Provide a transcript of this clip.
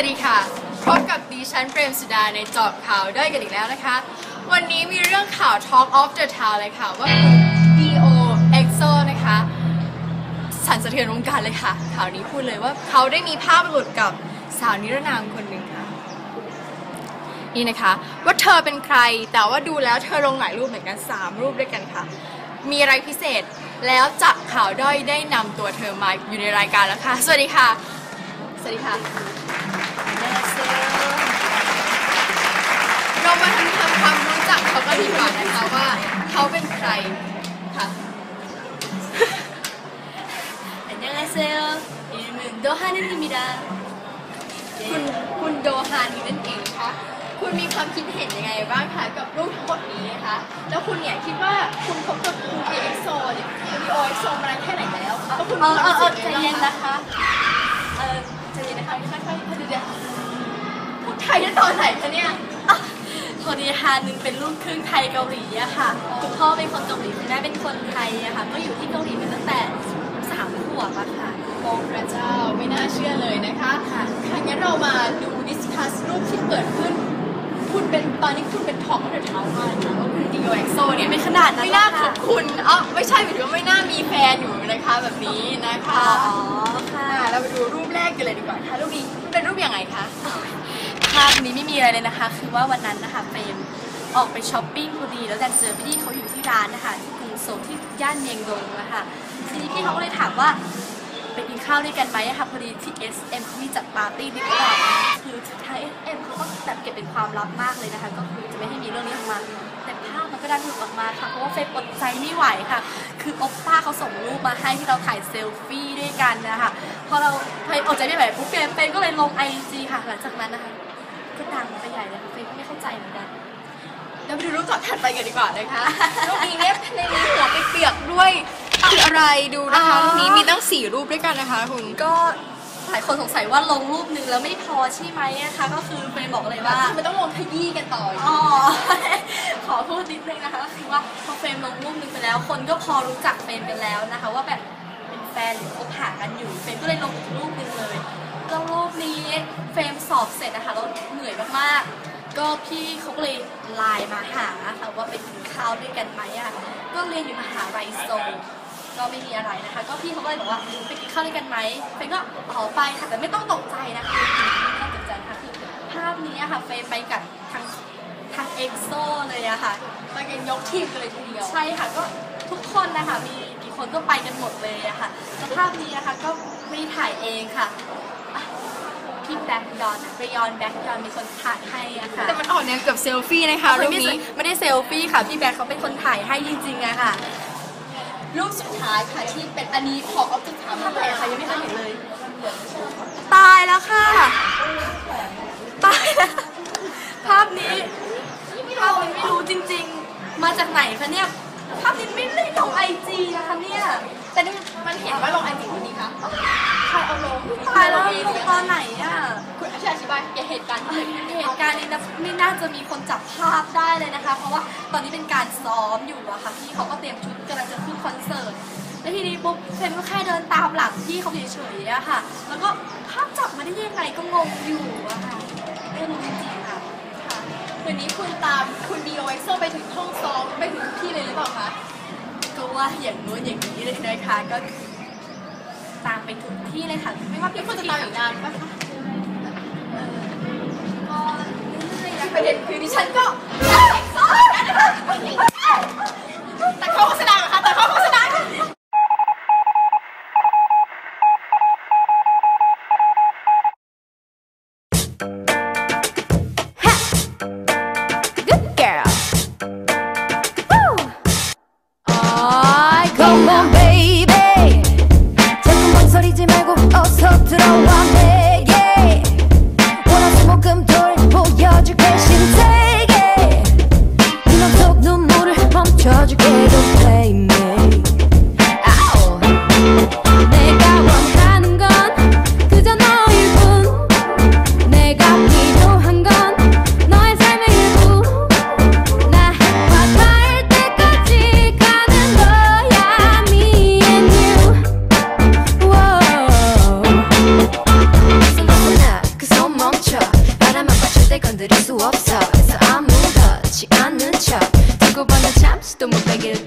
วัสดีค่ะ พบกับดิฉันเปรมสุดาในจอบข่าวได้กันอีกแล้วนะคะ วันนี้มีเรื่องข่าว Talk of the Town เลยค่ะ ว่าคุณ D.O. EXO นะคะ สั่นสะเทือนวงการเลยค่ะ ข่าวนี้พูดเลยว่าเขาได้มีภาพหลุดกับสาวนิรนามคนหนึ่งค่ะ นี่นะคะ ว่าเธอเป็นใครแต่ว่าดูแล้วเธอลงหลายรูปเหมือนกัน 3 รูปด้วยกันค่ะ มีอะไรพิเศษแล้วจะข่าวด้อยได้นำตัวเธอมาอยู่ในรายการแล้วค่ะ สวัสดีค่ะ สวัสดีค่ะ จักเขาก็ดีกว่านะคะว่าเขาเป็นใครค่ะ 안녕하세요. 이름은 노하는입니다. คุณคุณโดฮานีนั่นเองคะคุณมีความคิดเห็นยังไงบ้างคะกับรูปทั้งหมดนี้นะคะ แล้วคุณเนี่ยคิดว่าคุณคบกับคุณเอ็กโซเนี่ยคุณดีโอเอ็กโซมานานแค่ไหนแล้วแล้วคุณ 어, มีความ 어, รู้สึ 어, กยังไง ใจ บ้าง เย็น คะ นะคะเออใจเย็นนะคะค่อยๆเดี๋ยว พูดไทยได้ตอนไหนคะเนี่ย ๆอะพอดีฮานึงเป็นลูกครึ่งไทยเกาหลีอะค่ะคุณพ่อเป็นคนเกาหลีคุณแม่เป็นคนไทยอะค่ะ ก็อยู่ที่เกาหลีมาตั้งแต่สามขวบอะค่ะโอ้พระเจ้าไม่น่าเชื่อเลยนะคะค่ะงั้นเรามาดูดิสคัสรูปที่เกิดขึ้น คุณเป็นตอนนี้คุณเป็นท็อปของเดอะเท้ามากนะว่าคุณดีโอเอ็กโซเนี่ยไม่ขนาดนั้นไม่น่าหรอกขค่ะอบคุณเอ้าไม่ใช่หมายถึงว่าไม่น่ามีแฟนอยู่นะคะแบบนี้นะคะอ๋อค่ะอ่าเราไปดูรูปแรกกันเลยดีกว่าค่ะรูปนี้เป็นรูปยังไงคะ ภาพนี้ไม่มีอะไรเลยนะคะ คือว่าวันนั้นนะคะเฟรมออกไปช้อปปิ้งพอดีแล้วดันเจอพี่เขาอยู่ที่ร้านนะคะที่กรุงโซลที่ย่านเมียงดงนะคะทีนี้พี่เขาก็เลยถามว่าไปกินข้าวด้วยกันไหมอะค่ะพอดีที่ SM เขามีจัดปาร์ตี้นิดหน่อยคือทาง SM เขาก็แบบเก็บเป็นความลับมากเลยนะคะ ก็คือจะไม่ให้มีเรื่องนี้ออกมาแต่ภาพมันก็ดันหลุดออกมาค่ะเพราะว่าเฟรมอดใจไม่ไหวค่ะ คือโอปป้าเขาส่งรูปมาให้ที่เราถ่ายเซลฟี่ด้วยกันนะคะพอเราเฟรมอดใจไม่ไหวปุ๊บเฟรมเฟรมก็เลยลงไอจีค่ะหลังจากนั้นนะคะ ก็ดังไปใหญ่เลยค่ะเฟรมก็ไม่เข้าใจเหมือนกันเราไปดูรูปต่อถัดไปกันดีกว่านะคะรูปนี้เนี่ยในนี้หัวไปเปียกด้วยคืออะไรดูนะคะอ๋อรูปนี้มีตั้งสี่รูปด้วยกันนะคะคุณก็หลายคนสงสัยว่าลงรูปหนึงแล้วไม่พอใช่ไหมนะคะ ก็คือเฟรมบอกเลยว่าทำไมต้องลงขยี้กันต่ออีกอ๋อขอพูดนิดนึงนะคะก็คือว่าพอเฟรมลงรูปหนึงไปแล้ว คนก็พอรู้จักเฟรมกันแล้วนะคะ ว่าแบบเป็นแฟนหรือคบหากันอยู่เฟรมก็เลยลงอีกรูปหนึงเลย แล้วรูปนี้เฟรมสอบเสร็จนะคะแล้วเหนื่อยมากๆ ก็พี่เขาก็เลยไลน์มาหาค่ะว่าไปกินข้าวด้วยกันไหมอะก็เรียนอยู่มหาลัยโซลก็ไม่มีอะไรนะคะ ก็พี่เขาก็เลยบอกว่าไปกินข้าวด้วยกันไหมเฟรมก็ขอไปค่ะแต่ไม่ต้องตกใจนะคะไม่ต้องตกใจนะคะคือภาพนี้อะค่ะเฟรมไปกับทางทางเอ็กโซเลยอะค่ะมากันยกทีมกันเลยทีเดียวใช่ค่ะก็ทุกคนนะคะมีกี่คนก็ไปกันหมดเลยอะค่ะสภาพนี้นะคะก็ไม่ได้ถ่ายเองค่ะอะ พี่แบ็คยอนเรยอนแบ็คยอนมีคนถ่ายให้อะค่ะแต่มันออกแนวเกือบเซลฟี่นะคะรูปไม่นี้ได้ไม่ได้เซลฟี่ค่ะ พี่แบ็คเขาเป็นคนถ่ายให้จริงๆอะค่ะ รูปสุดท้ายค่ะที่เป็นอันนี้ของออฟติกถามภาพไหนอะคะยังไม่เคยเห็นเลย ตายแล้วค่ะ ตายแล้วภาพนี้ภาพนี้ไม่รู้จริง ๆ มาจากไหนคะเนี่ยภาพนี้ไม่ได้ลงไอจีนะคะเนี่ย แต่นี่มันเห็นว่าลงไอจีคนนี้คะใครเอาลง ตายแล้วลงตอนไหนอะคุณช่วยอธิบายเหตุการณ์ที่เกิดขึ้นเหตุการณ์นี้นะไม่น่าจะมีคนจับภาพได้เลยนะคะ เพราะว่าตอนนี้เป็นการซ้อมอยู่อะค่ะพี่เขาก็เตรียมชุดกำลังจะขึ้นคอนเสิร์ตแล้วทีนี้ปุ๊บเฟรมก็แค่เดินตามหลังพี่เขาเฉยๆอะค่ะ แล้วก็ภาพจับมาได้ยังไงก็งงอยู่อะค่ะไม่รู้จริงๆค่ะค่ะคืนนี้คุณตามคุณดีโอเอ็กโซไปถึงห้องซ้อมไปถึงทุกที่เลยหรือเปล่าคะก็ว่าอย่างนู้นอย่างนี้เลยนะคะก็ตาม ไปทุกที่เลยค่ะ ไม่ว่าพี่คุณจะตามอีกนานปะคะก็เรื่อยๆแต่นะประเด็นคือดิฉันก็แต่เขาโฆษณาเหรอคะแต่เขาโฆษณา 해서 아무렇지 않은 척 두고 보는 잠시도 못 빼기를 girl 나 같은